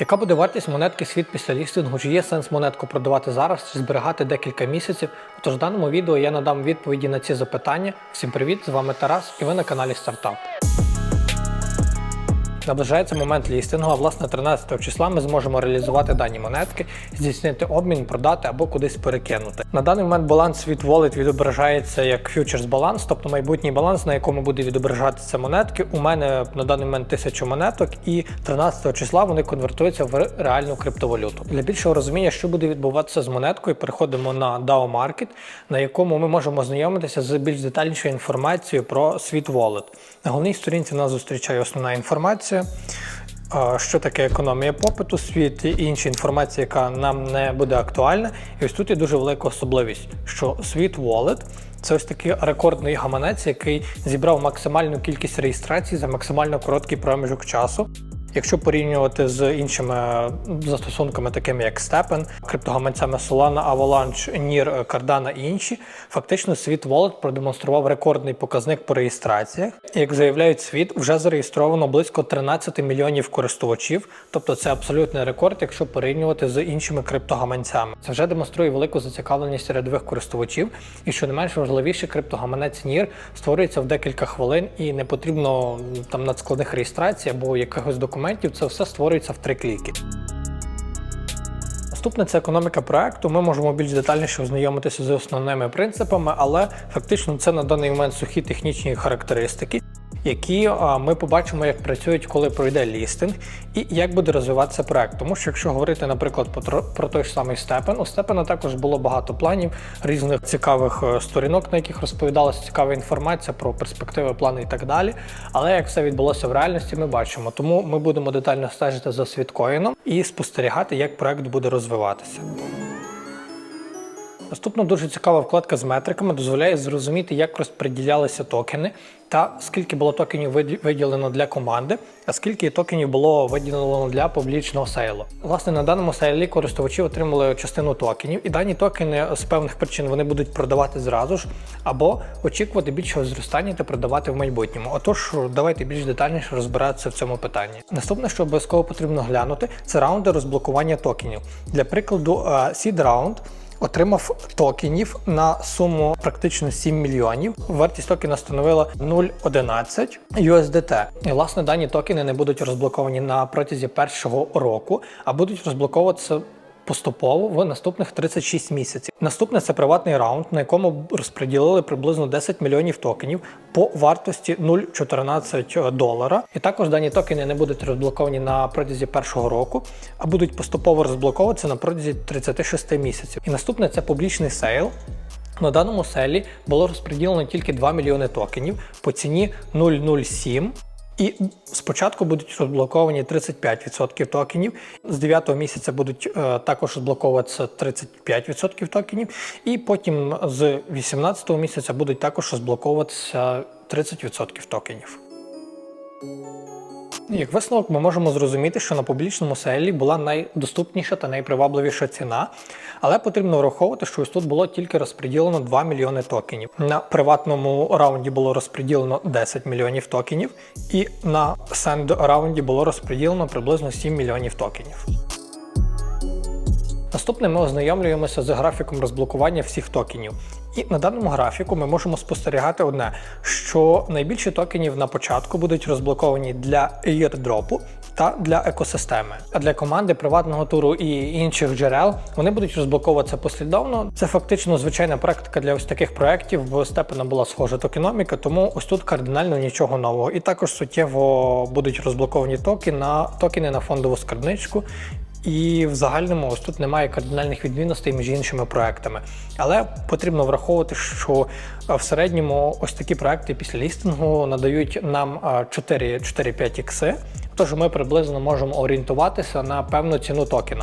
Яка буде вартість монетки світ після лістингу? Чи є сенс монетку продавати зараз чи зберігати декілька місяців? Тож в даному відео я надам відповіді на ці запитання. Всім привіт! З вами Тарас і ви на каналі Стартап. Наближається момент лістингу, а власне 13 числа ми зможемо реалізувати дані монетки, здійснити обмін, продати або кудись перекинути. На даний момент баланс від Wallet відображається як фьючерс баланс, тобто майбутній баланс, на якому буде відображатися монетки. У мене на даний момент 1000 монеток, і 13 числа вони конвертуються в реальну криптовалюту. Для більшого розуміння, що буде відбуватися з монеткою, переходимо на DAO Market, на якому ми можемо ознайомитися з більш детальнішою інформацією про світ Wallet. На головній сторінці нас зустрічає основна інформація. А, Що таке економія попиту, світ і інша інформація, яка нам не буде актуальна. І ось тут є дуже велика особливість, що світ Wallet – це ось такий рекордний гаманець, який зібрав максимальну кількість реєстрацій за максимально короткий проміжок часу. Якщо порівнювати з іншими застосунками, такими як Stepn, криптогаманцями Solana, Avalanche, NIR, Cardano і інші, фактично світ Wallet продемонстрував рекордний показник по реєстраціях. Як заявляють світ, вже зареєстровано близько 13 мільйонів користувачів, тобто це абсолютний рекорд, якщо порівнювати з іншими криптогаманцями. Це вже демонструє велику зацікавленість рядових користувачів, і що не менш важливіше, криптогаманець NIR створюється в декілька хвилин і не потрібно там надскладних реєстрацій або якихось документів. Це все створюється в три кліки. Наступне це економіка проекту. Ми можемо більш детальніше ознайомитися з основними принципами, але фактично це на даний момент сухі технічні характеристики, які ми побачимо, як працюють, коли пройде лістинг, і як буде розвиватися проект. Тому що якщо говорити, наприклад, про, той самий Степен, у Степена також було багато планів, різних цікавих е, сторінок, на яких розповідалася цікава інформація про перспективи, плани і так далі. Але як все відбулося в реальності, ми бачимо. Тому ми будемо детально стежити за світкоїном і спостерігати, як проект буде розвиватися. Наступна дуже цікава вкладка з метриками дозволяє зрозуміти, як розподілялися токени та скільки було токенів виділено для команди, а скільки токенів було виділено для публічного сейлу. Власне, на даному сейлі користувачі отримали частину токенів, і дані токени з певних причин вони будуть продавати зразу ж або очікувати більшого зростання та продавати в майбутньому. Отож, давайте більш детальніше розбиратися в цьому питанні. Наступне, що обов'язково потрібно глянути, це раунди розблокування токенів. Для прикладу, е, Seed Round отримав токенів на суму практично 7 мільйонів. Вартість токена становила 0,11 USDT. І власне дані токени не будуть розблоковані на протязі першого року, а будуть розблоковуватися. Поступово в наступних 36 місяців. Наступне це приватний раунд, на якому розподілили приблизно 10 мільйонів токенів по вартості 0,14 долара. І також дані токени не будуть розблоковані на протязі першого року, а будуть поступово розблоковуватися на протязі 36 місяців. І наступне це публічний сейл. На даному селі було розподілено тільки 2 мільйони токенів по ціні 0,07. І спочатку будуть розблоковані 35% токенів. З 9 місяця будуть е, також розблоковуватися 35% токенів, і потім з 18 місяця будуть також розблоковуватися 30% токенів. Як висновок, ми можемо зрозуміти, що на публічному селі була найдоступніша та найпривабливіша ціна, але потрібно враховувати, що ось тут було тільки розподілено 2 мільйони токенів. На приватному раунді було розподілено 10 мільйонів токенів, і на сенд раунді було розподілено приблизно 7 мільйонів токенів. Наступне ми ознайомлюємося з графіком розблокування всіх токенів. І на даному графіку ми можемо спостерігати одне, що найбільше токенів на початку будуть розблоковані для airdropу та для екосистеми. А для команди приватного туру і інших джерел вони будуть розблоковуватися послідовно. Це фактично звичайна практика для ось таких проєктів. В Степена була схожа токеноміка, тому ось тут кардинально нічого нового. І також суттєво будуть розблоковані токени на токени на фондову скарбничку. І в загальному ось тут немає кардинальних відмінностей між іншими проектами. Але потрібно враховувати, що е, в середньому ось такі проекти після лістингу надають нам е, 4-5 ікси. Тож ми приблизно можемо орієнтуватися на певну ціну токена.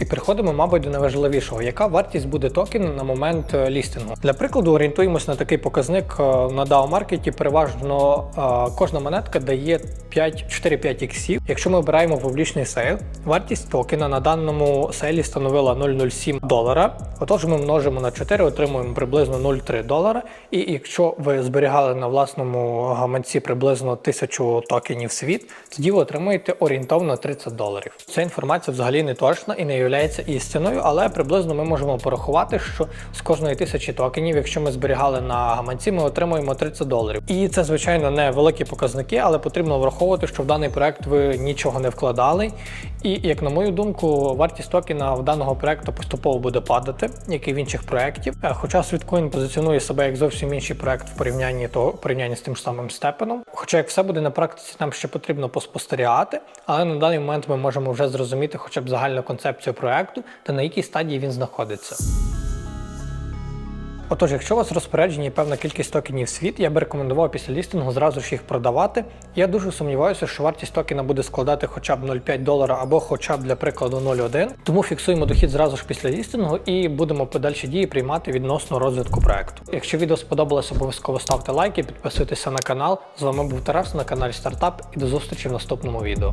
І переходимо, мабуть, до найважливішого, яка вартість буде токену на момент е, лістингу. Для прикладу, орієнтуємось на такий показник е, на DAO маркеті. Переважно е, кожна монетка дає 5 4-5 іксів. Якщо ми обираємо публічний сейл, вартість токена на даному сейлі становила 0,07 долара. Отож, ми множимо на 4, отримуємо приблизно 0,3 долара. І якщо ви зберігали на власному гаманці приблизно 1000 токенів світ, тоді ви отримуєте орієнтовно 30 доларів. Ця інформація взагалі не точна і не є істиною, але приблизно ми можемо порахувати, що з кожної тисячі токенів, якщо ми зберігали на гаманці, ми отримуємо 30 доларів. І це, звичайно, не великі показники, але потрібно враховувати, що в даний проект ви нічого не вкладали. І як на мою думку, вартість токена в даного проекту поступово буде падати, як і в інших проєктів. Е, Хоча Sweetcoin позиціонує себе як зовсім інший проект в порівнянні того порівнянні з тим самим степеном. Хоча як все буде на практиці, нам ще потрібно поспостерігати, але на даний момент ми можемо вже зрозуміти хоча б загальну концепцію проекту та на якій стадії він знаходиться. Отож, якщо у вас розпоряджені певна кількість токенів світ, я би рекомендував після лістингу зразу ж їх продавати. Я дуже сумніваюся, що вартість токена буде складати хоча б 0,5 долара або хоча б для прикладу 0,1. Тому фіксуємо дохід зразу ж після лістингу і будемо подальші дії приймати відносно розвитку проекту. Якщо відео сподобалось, обов'язково ставте лайки, підписуйтеся на канал. З вами був Тарас на каналі Стартап і до зустрічі в наступному відео.